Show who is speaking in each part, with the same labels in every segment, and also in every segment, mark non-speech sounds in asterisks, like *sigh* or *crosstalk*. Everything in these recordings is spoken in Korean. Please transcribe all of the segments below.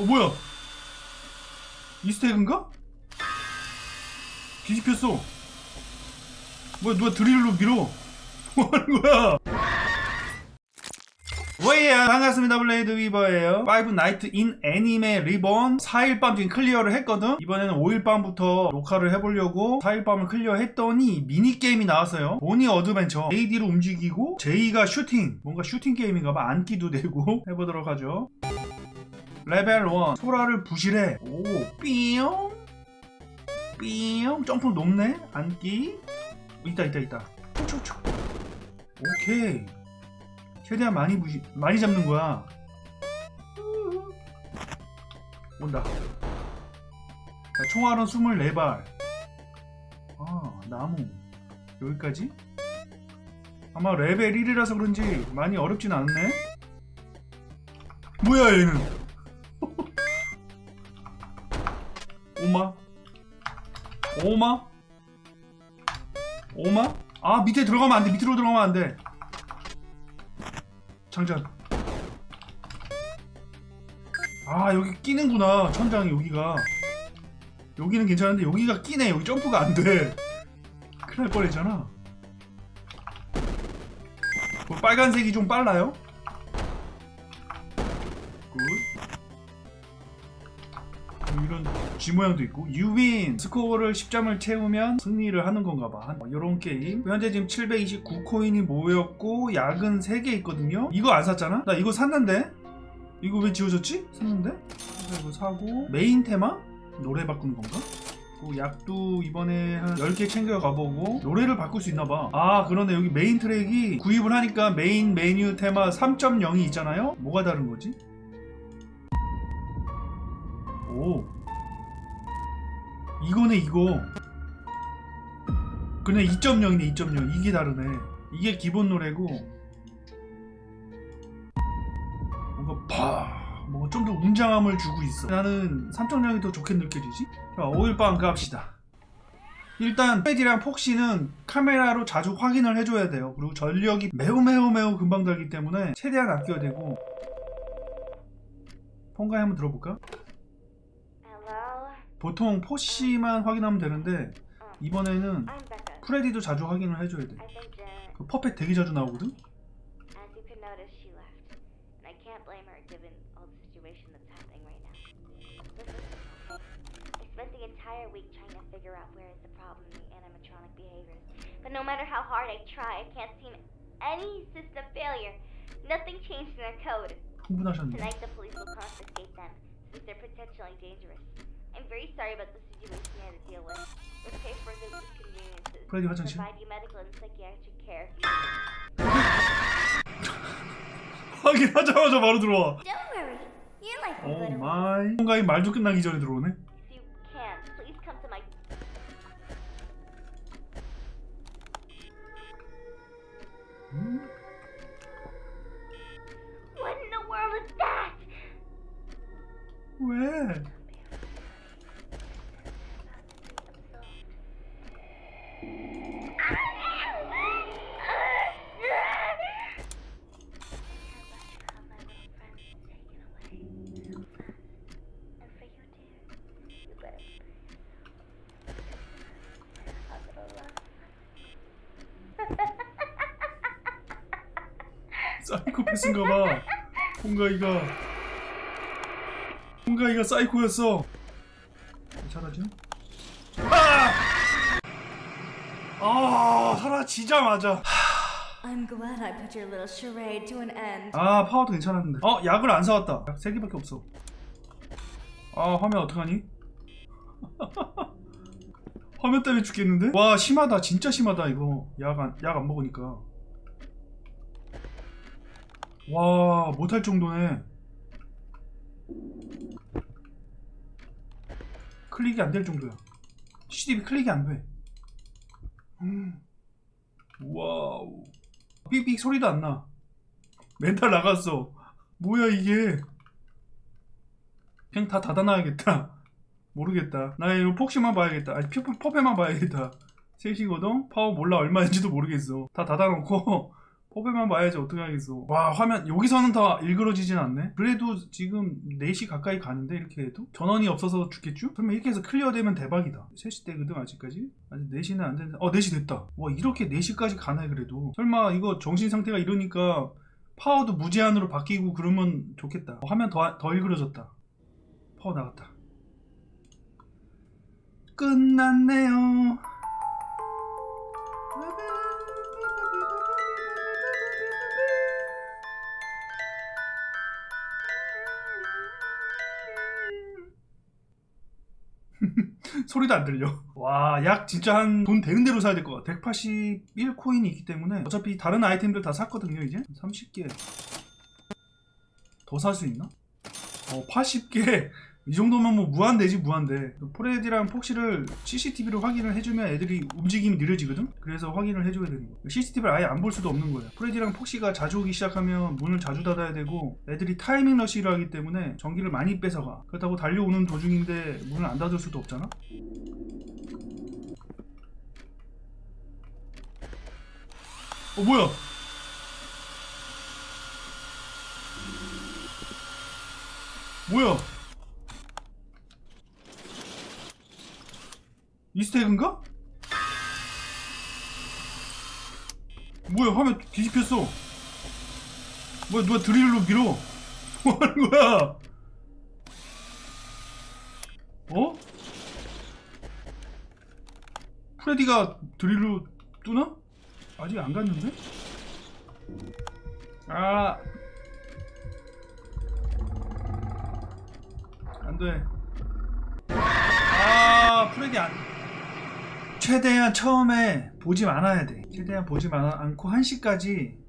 Speaker 1: 어 뭐야? 이스테이크인가? 뒤집혔어. 뭐야 누가 드릴로 밀어? *laughs* 뭐 하는 거야? 왜야 반갑습니다 블레이드 위버예요 5 나이트 인 애니메 리본 4일 밤 지금 클리어를 했거든 이번에는 5일 밤부터 녹화를 해보려고 4일 밤을 클리어 했더니 미니게임이 나왔어요 보니 어드벤처 AD로 움직이고 제이가 슈팅 뭔가 슈팅 게임인가봐 안기도 되고 *laughs* 해보도록 하죠 레벨 1 소라를 부실해. 오 삐용? 삐용? 점프 높네? 안기? 있다 있다 있다. 촉촉촉. 오케이. 최대한 많이 부시 많이 잡는 거야. 온다. 자, 총알은 24발. 아 나무. 여기까지? 아마 레벨 1이라서 그런지 많이 어렵진 않네. 뭐야 얘는 오마? 오마? 오마? 아 밑에 들어가면 안돼. 밑으로 들어가면 안돼. 장전. 아 여기 끼는구나 천장이 여기가. 여기는 괜찮은데 여기가 끼네. 여기 점프가 안돼. 큰일 날 뻔했잖아. 그 빨간색이 좀 빨라요 이런 G 모양도 있고 유빈 스코어를 10점을 채우면 승리를 하는 건가 봐 이런 게임 현재 지금 729코인이 모였고 약은 3개 있거든요 이거 안 샀잖아? 나 이거 샀는데? 이거 왜 지워졌지? 샀는데? 이거 사고 메인 테마? 노래 바꾸는 건가? 그 약도 이번에 한 10개 챙겨 가보고 노래를 바꿀 수 있나 봐. 아, 그러네. 여기 메인 트랙이 구입을 하니까 메인 메뉴 테마 3.0이 있잖아요. 뭐가 다른 거지? 오. 이거네, 이거. 그냥 2.0이네, 2.0. 이게 다르네. 이게 기본 노래고 뭔가 파 뭔가 좀 더 웅장함을 주고 있어. 나는 3.0이 더 좋게 느껴지지? 자, 5일밤 갑시다. 일단 패디랑 폭시는 카메라로 자주 확인을 해줘야 돼요. 그리고 전력이 매우 매우 매우 금방 달기 때문에 최대한 아껴야 되고 폰가에 한번 들어볼까? 보통 포시만 확인하면 되는데 이번에는. 프레디도 자주 확인을 해줘야 돼. 그 퍼펙 되게 자주 나오거든?
Speaker 2: But no matter how hard I try, I can't seem any system failure. Nothing changed in their code.
Speaker 1: 흥분하셨네.
Speaker 2: Tonight, the police will confiscate them since they're potentially dangerous. I'm very sorry about the situation you had to deal with. We'll pay for the inconveniences.
Speaker 1: 프레디 화장실.
Speaker 2: Provide you medical and psychiatric care.
Speaker 1: 확인하자마자 바로 들어와.
Speaker 2: Don't worry. Your life
Speaker 1: 오
Speaker 2: will go to
Speaker 1: 마이. 뭔가 이 말도 끝나기 전에 들어오네.
Speaker 2: If you can, please come to my. What in the world is that?
Speaker 1: 왜? 사이코패스인가 봐. 홍가이가 홍가이가 사이코였어. 잘하죠? 사라지자마자.
Speaker 3: I'm glad I put your little charade to an end.
Speaker 1: 아 파워도 괜찮았는데. 어 약을 안 사왔다. 약 3개밖에 없어. 아 화면 어떡하니? *laughs* 화면 때문에 죽겠는데? 와 심하다. 진짜 심하다 이거. 약 안 약 안 먹으니까. 와 못할 정도네. 클릭이 안 될 정도야. CDB 클릭이 안돼. 음. 와우. 삑삑 소리도 안 나. 멘탈 나갔어. 뭐야 이게? 그냥 다 닫아놔야겠다. 모르겠다. 나 이거 폭시만 봐야겠다. 아니 피- 퍼페만 봐야겠다. 셋이거든? 파워 몰라. 얼마인지도 모르겠어. 다 닫아놓고 포배만 봐야지 어떻게 하겠어. 와 화면 여기서는 더 일그러지진 않네? 그래도 지금 4시 가까이 가는데 이렇게 해도? 전원이 없어서 죽겠죠? 그러면 이렇게 해서 클리어되면 대박이다. 3시 때거든 아직까지? 아직 4시는 안 됐는데. 어 4시 됐다. 와 이렇게 4시까지 가네 그래도. 설마 이거 정신 상태가 이러니까 파워도 무제한으로 바뀌고 그러면 좋겠다. 어, 화면 더, 더 일그러졌다. 파워 나갔다. 끝났네요 소리도 안 들려. *laughs* 와, 약 진짜 한 돈 되는 대로 사야 될 것 같아. 181코인이 있기 때문에 어차피 다른 아이템들 다 샀거든요, 이제. 30개. 더 살 수 있나? 어, 80개. 이 정도면 뭐 무한대지, 무한대. 포레디랑 폭시를 CCTV로 확인을 해주면 애들이 움직임이 느려지거든? 그래서 확인을 해줘야 되는 거야. CCTV를 아예 안 볼 수도 없는 거야. 프레디랑 폭시가 자주 오기 시작하면 문을 자주 닫아야 되고 애들이 타이밍 러시를 하기 때문에 전기를 많이 뺏어가. 그렇다고 달려오는 도중인데 문을 안 닫을 수도 없잖아? 어 뭐야? 뭐야? 이스테이크인가? 뭐야 화면 뒤집혔어 뭐야 누가 드릴로 밀어 *laughs* 뭐하는 거야 어? 프레디가 드릴로 뚜나? 아직 안 갔는데? 아 안돼 아 프레디 안 최대한 처음에 보지 말아야 돼. 최대한 보지 마, 않고 1시까지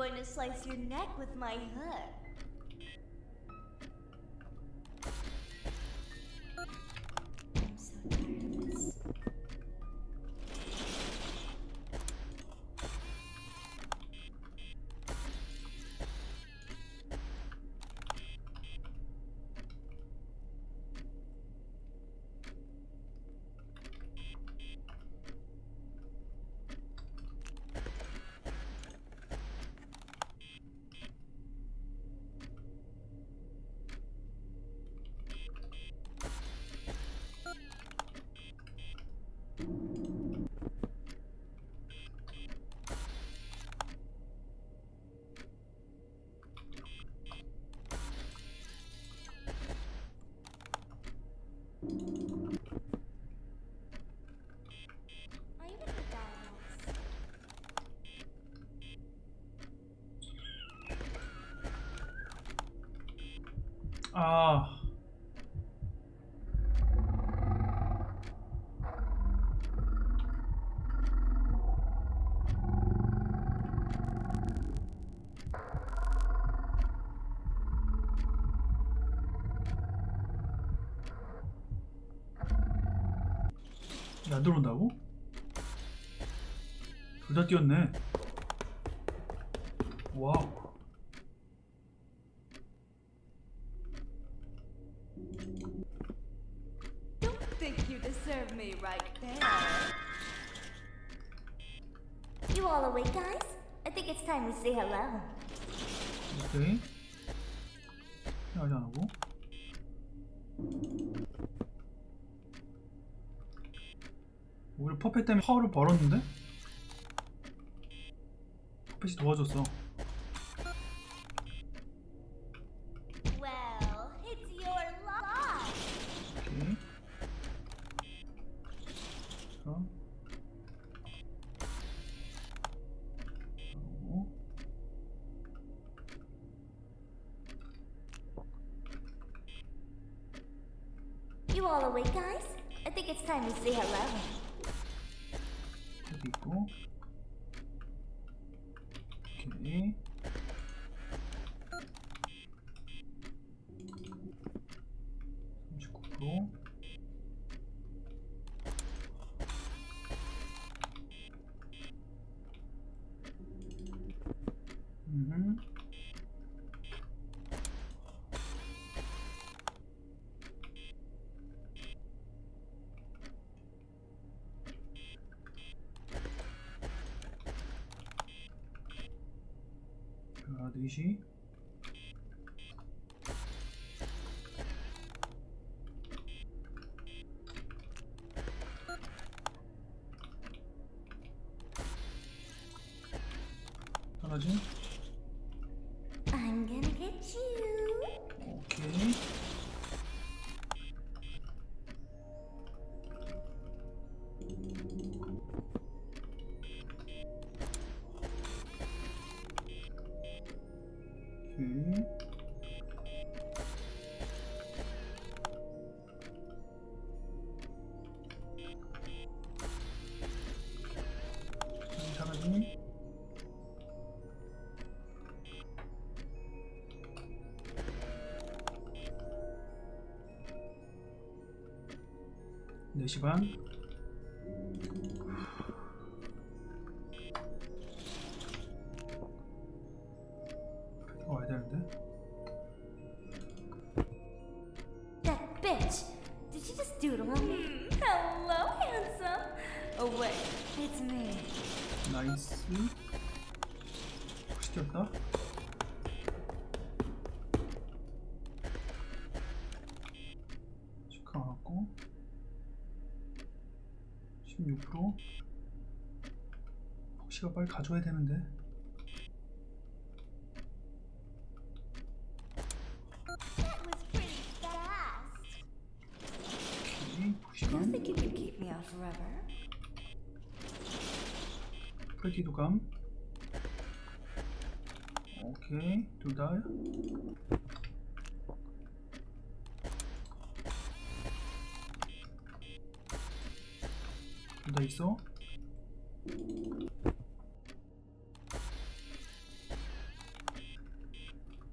Speaker 3: going to slice your neck with my hook.
Speaker 1: 아. 안 들어온다고? 둘 다 뛰었네. 와우.
Speaker 2: Time we say hello.
Speaker 1: 오케이. 아직 안 하고. 오히려 퍼펫 때문에 파워를 벌었는데? 퍼펫이 도와줬어. 여기 있고. 오케이. 삼십구 프로. 음. 자, 오케이. 사라지. 네시 반. 되는데.
Speaker 2: That bitch. Did she just doodle on me?
Speaker 3: Hello, handsome. Oh wait, it's me.
Speaker 1: 나이스. 혹시? 시카 나왔고 16% 혹시가 빨리 가져야 되는데
Speaker 3: can keep me out forever?
Speaker 1: 프레디도 감. 오케이 둘다. 둘다 있어?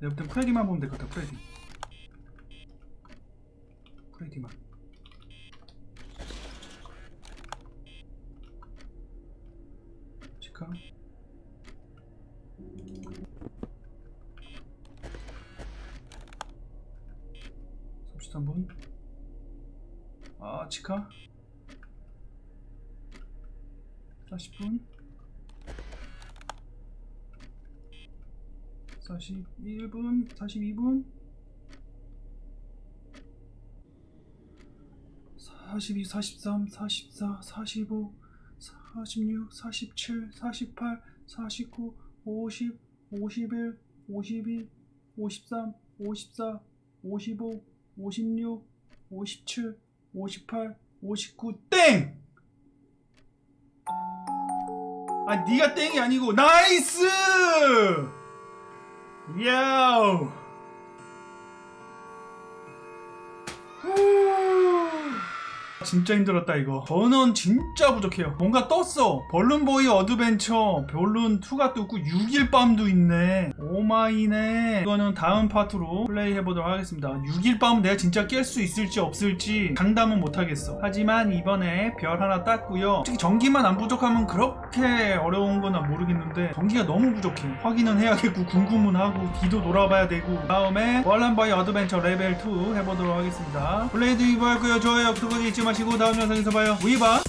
Speaker 1: 내가 볼땐 프레디만 보면 될 것 같아 프레디 프레디만 치카 33분 아 치카 40분 41분 42분 42 43 44 45 46 47 48 49 50 51 52 53 54 55 56 57 58 59 땡! 아 니가 땡이 아니고 나이스! 야 진짜 힘들었다 이거. 저는 진짜 부족해요. 뭔가 떴어. 벌룬보이 어드벤처. 별룬 2가 떴고 6일 밤도 있네. 오마이네. 이거는 다음 파트로 플레이 해보도록 하겠습니다. 6일 밤은 내가 진짜 깰 수 있을지 없을지 장담은 못하겠어. 하지만 이번에 별 하나 땄고요. 솔직히 전기만 안 부족하면 그렇게 어려운 건 모르겠는데 전기가 너무 부족해. 확인은 해야겠고 궁금은 하고 뒤도 돌아봐야 되고. 다음에 월란바이 어드벤처 레벨 2 해보도록 하겠습니다. 블레이드 위버 했고요. 좋아요. 구독하기 잊지 마시고 다음 영상에서 봐요. 위바